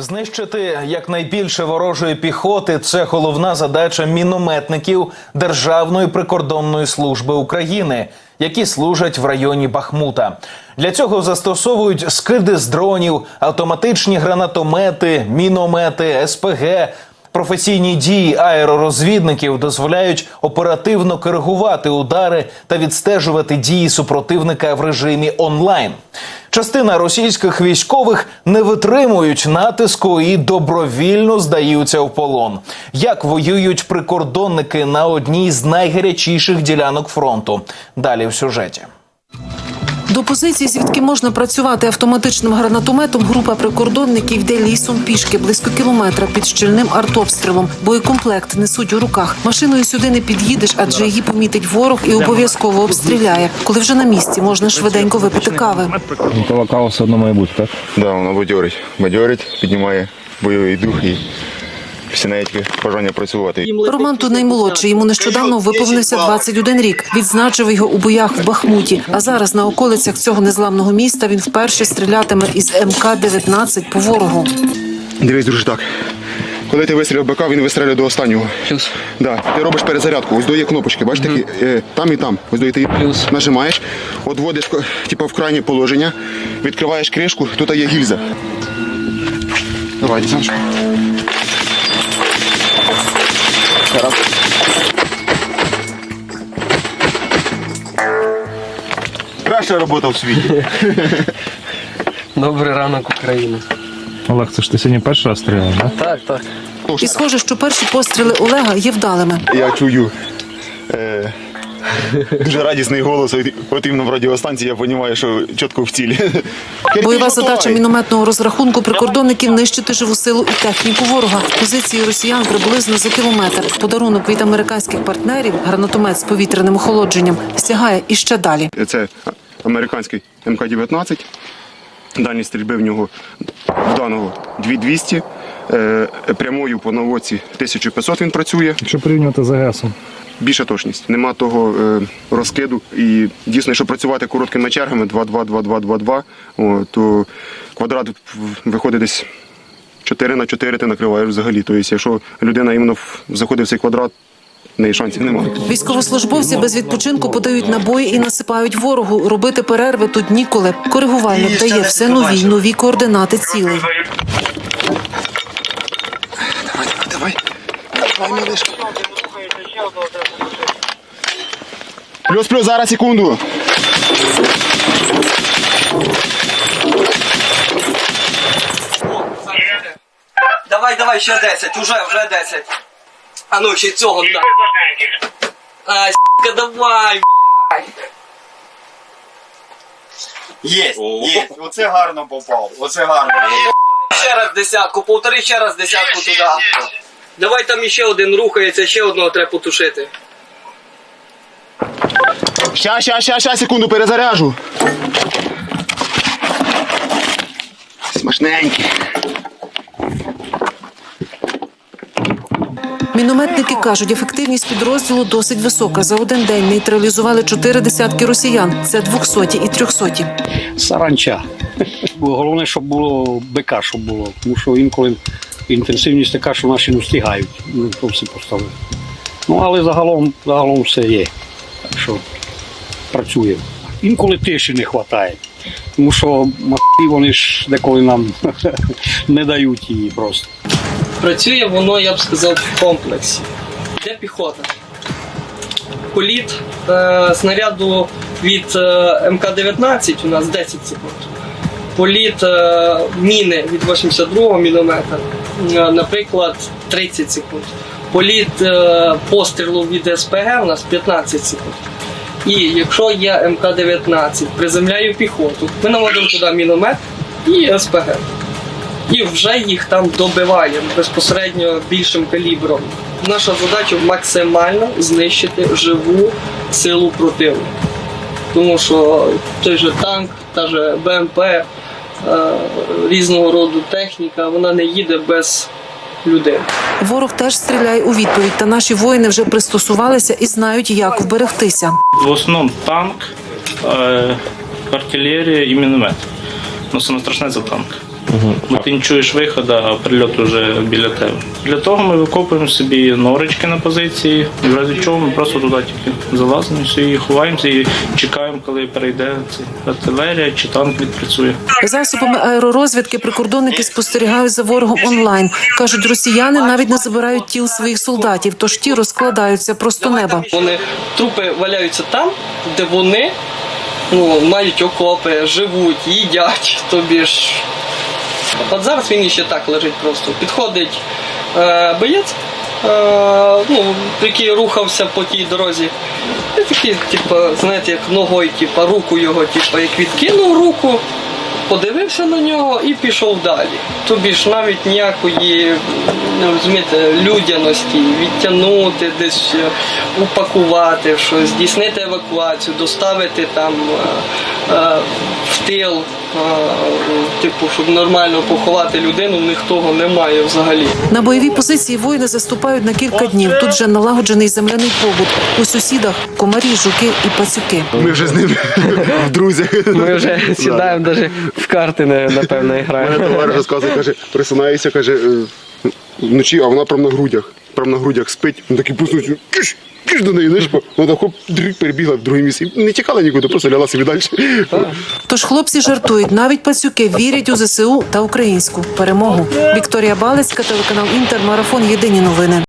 Знищити якнайбільше ворожої піхоти це головна задача мінометників Державної прикордонної служби України, які служать в районі Бахмута. Для цього застосовують скиди з дронів, автоматичні гранатомети, міномети, СПГ. Професійні дії аеророзвідників дозволяють оперативно коригувати удари та відстежувати дії супротивника в режимі онлайн. Частина російських військових не витримують натиску і добровільно здаються в полон. Як воюють прикордонники на одній з найгарячіших ділянок фронту? Далі в сюжеті. До позиції, звідки можна працювати автоматичним гранатометом, група прикордонників йде лісом пішки близько кілометра під щільним артобстрілом. Боєкомплект несуть у руках. Машиною сюди не під'їдеш, адже її помітить ворог і обов'язково обстріляє. Коли вже на місці можна швиденько випити кави. Ну, Того кава все одно має бути, так? Да, воно бадьорить. Бадьорить, піднімає бойовий дух і всі навіть бажання працювати. Роман тут наймолодший. Йому нещодавно виповнився 21 рік. Відзначив його у боях в Бахмуті. А зараз на околицях цього незламного міста він вперше стрілятиме із МК-19 по ворогу. Дивись, друже, так. Коли ти вистрілив БК, він вистрілює до останнього. Плюс. Да. Ти робиш перезарядку, ось до є кнопочки, бачиш такі, е, там і там. Ось до є ти Плюс. нажимаєш, от вводиш типу, в крайнє положення, відкриваєш кришку, тут є гільза. Давай, десяточку. Ще раз. Краща робота в світі. Добрий ранок, Україна. Олег, це ж ти сьогодні перший раз стріляв, так? Так, так. І схоже, що перші постріли Олега є вдалими. Я чую е, дуже радісний голос. От- От іменно в радіостанції я розумію, що чітко в цілі. Бойова задача мінометного розрахунку прикордонників нищити живу силу і техніку ворога. Позиції росіян приблизно за кілометр. Подарунок від американських партнерів, гранатомет з повітряним охолодженням, сягає іще далі. Це американський МК-19. Дальність стрільби в нього в даного 2200. Е, прямою по наводці 1500 він працює. Якщо порівнювати з АГСом. Більша точність. Нема того е, розкиду. І дійсно, якщо працювати короткими чергами 2-2-2-2-2-2, то квадрат виходить десь 4 на 4 ти накриваєш взагалі. Тобто, якщо людина іменно заходить в цей квадрат, в неї шансів немає. Військовослужбовці без відпочинку подають набої і насипають ворогу. Робити перерви тут ніколи. Коригувальник дає все нові нові координати цілей. Давай, давай, давай, милишка. Плюс, плюс, зараз секунду. Давай, давай, ще 10, уже, вже 10. А ну, ще цього да. А, с**ка, давай, блядь. Є, є. Оце гарно попав. Оце гарно. Ще раз десятку, повтори ще раз десятку туди. Давай там іще один рухається, ще одного треба потушити. Ща, ща, ща, ща, секунду, перезаряжу. Смачненький. Мінометники кажуть, ефективність підрозділу досить висока. За один день нейтралізували чотири десятки росіян. Це двохсоті і трьохсоті. саранча. Головне, щоб було БК, щоб було. Тому що інколи інтенсивність така, що наші не встигають. Ну, то все поставили. Ну, але загалом, загалом все є. Так що працює. Інколи тиші не вистачає. Тому що вони ж деколи нам не дають її просто. Працює воно, я б сказав, в комплексі. Де піхота? Політ е, снаряду від е, МК-19 у нас 10 секунд. Політ е, міни від 82-го міномета, е, наприклад, 30 секунд. Політ е, пострілу від СПГ у нас 15 секунд. І якщо я МК-19 приземляю піхоту, ми наводимо туди міномет і СПГ і вже їх там добиваємо безпосередньо більшим калібром. Наша задача максимально знищити живу силу противника. Тому що той же танк, та же БМП, е, різного роду техніка, вона не їде без людей. Ворог теж стріляє у відповідь, та наші воїни вже пристосувалися і знають, як вберегтися. В основному танк, е, артилерія і міномет. Ну, саме страшне це танк. Бо ти не чуєш виходу, а прильот уже біля тебе. Для того ми викопуємо собі норочки на позиції, і в разі чого ми просто туди тільки залазимо, і ховаємося і чекаємо, коли перейде артилерія чи танк відпрацює. Засобами аеророзвідки прикордонники спостерігають за ворогом онлайн. кажуть, росіяни навіть не забирають тіл своїх солдатів, тож ті розкладаються просто неба. Вони трупи валяються там, де вони ну, мають окопи, живуть, їдять. Тобі ж. От зараз він іще так лежить просто. Підходить е, боєць, е, ну, який рухався по тій дорозі. І такий, типу, знаєте, як ногою, типу, руку його, типу, як відкинув руку, подивився на нього і пішов далі. Тобі ж навіть ніякої ну, розумієте, людяності, відтягнути десь, упакувати щось, здійснити евакуацію, доставити там е, е, в тил, е, типу, щоб нормально поховати людину, в них того немає взагалі. На бойові позиції воїни заступають на кілька днів. Тут же налагоджений земляний побут. У сусідах комарі, жуки і пацюки. Ми вже з ними в друзях. Ми вже сідаємо навіть в карти, напевно, і Мене граємо. товариш розказує, каже, присинаюся, каже, вночі, а вона прям на грудях. Прям на грудях спить. Він такий проснувся, киш, киш до неї, знаєш, вона хоп, дрик, перебігла в друге місце. Не тікала нікуди, просто ляла собі далі. Тож хлопці жартують, навіть пацюки вірять у ЗСУ та українську перемогу. Вікторія Балицька, телеканал Інтер, марафон. Єдині новини.